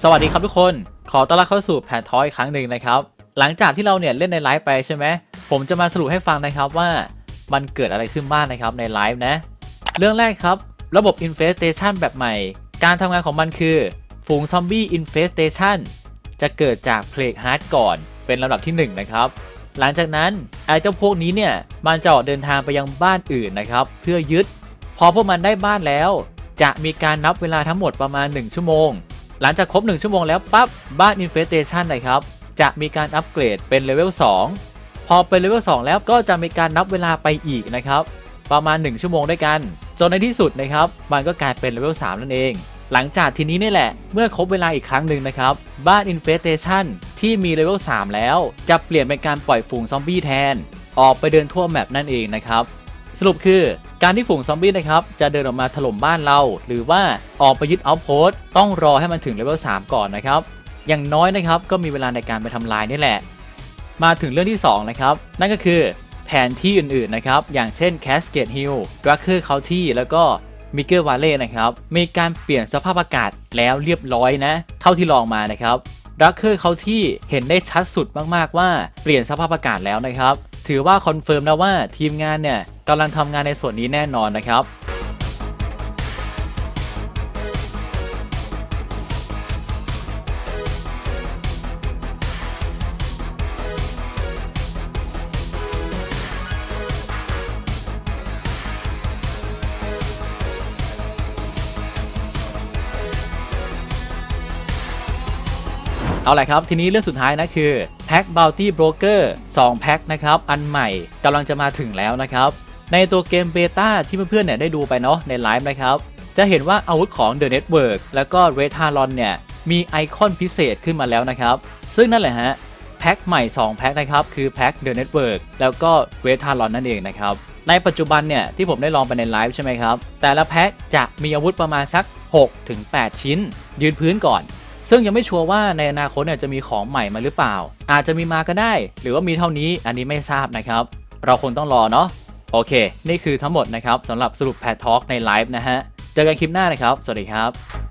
สวัสดีครับทุกคน ขอต้อนรับเข้าสู่แพททอยอีกครั้งหนึ่งนะครับ หลังจากที่เราเนี่ยเล่นในไลฟ์ไปใช่ไหม ผมจะมาสรุปให้ฟังนะครับว่ามันเกิดอะไรขึ้นบ้างนะครับในไลฟ์นะ เรื่องแรกครับ ระบบ Infestation แบบใหม่ การทำงานของมันคือ ฝูงซอมบี้ Infestation จะเกิดจากเพลกฮาร์ดก่อนเป็นลำดับที่ 1 นะครับ หลังจากนั้นไอ้เจ้าพวกนี้เนี่ยมันจะออกเดินทางไปยังบ้านอื่นนะครับ เพื่อยึด พอพวกมันได้บ้านแล้ว จะมีการนับเวลาทั้งหมดประมาณ 1 ชั่วโมง หลังจากครบ 1 ชั่วโมงแล้วปั๊บบ้าน Infestation นะครับจะมีการอัปเกรดเป็นเลเวล2พอเป็นเลเวล2แล้วก็จะมีการนับเวลาไปอีกนะครับประมาณ 1 ชั่วโมงด้วยกัน จนในที่สุดนะครับมันก็กลายเป็นเลเวล3นั่นเอง หลังจากทีนี้นี่แหละ เมื่อครบเวลาอีกครั้งหนึ่งนะครับบ้าน Infestation ที่มีเลเวล3แล้ว จะเปลี่ยนเป็นการปล่อยฝูงซอมบี้แทน ออกไปเดินทั่วแมปนั่นเองนะครับ สรุปคือการที่ฝูงซอมบี้นะครับจะเดินออกมาถล่มบ้านเรา หรือว่าออกไปยึดเอาโพสต์ต้องรอให้มันถึงเลเวล3ก่อนนะครับ อย่างน้อยนะครับก็มีเวลาในการไปทำลายนี่แหละ มาถึงเรื่องที่2นะครับนั่นก็คือแผนที่อื่นๆนะครับอย่างเช่น Cascade Hill d r a c k e r County แล้วก็ m i g e r Valley นะครับมีการเปลี่ยนสภาพอากาศแล้วเรียบร้อยนะ เท่าที่ลองมานะครับ d r a c k e r County เห็นได้ชัดสุดมากๆว่าเปลี่ยนสภาพอากาศแล้วนะครับ ถือว่าคอนเฟิร์มแล้วว่าทีมงานเนี่ยกำลังทำงานในส่วนนี้แน่นอนนะครับ เอาละครับ ทีนี้เรื่องสุดท้ายนะคือแพ็ค Bounty Broker 2แพ็คนะครับ อันใหม่กำลังจะมาถึงแล้วนะครับ ในตัวเกมเบต้าที่เพื่อนๆเนี่ยได้ดูไปเนาะในไลฟ์นะครับ จะเห็นว่าอาวุธของ The Network แล้วก็ r e t a r o n เนี่ยมีไอคอนพิเศษขึ้นมาแล้วนะครับ ซึ่งนั่นแหละฮะแพ็คใหม่ 2 แพ็คนะครับ คือแพ็ค The Network แล้วก็ r e t a r o n นั่นเองนะครับในปัจจุบันเนี่ยที่ผมได้ลองไปในไลฟ์ใช่ไหมครับ แต่ละแพ็คจะมีอาวุธประมาณสัก 6-8 ชิ้น ยืนพื้นก่อน ซึ่งยังไม่ชัวร์ว่าในอนาคตเนี่ยจะมีของใหม่มาหรือเปล่า อาจจะมีมาก็ได้ หรือว่ามีเท่านี้อันนี้ไม่ทราบนะครับ เราคงต้องรอเนาะโอเค นี่คือทั้งหมดนะครับสำหรับสรุปแพททอล์กในไลฟ์นะฮะ เจอกันคลิปหน้านะครับ สวัสดีครับ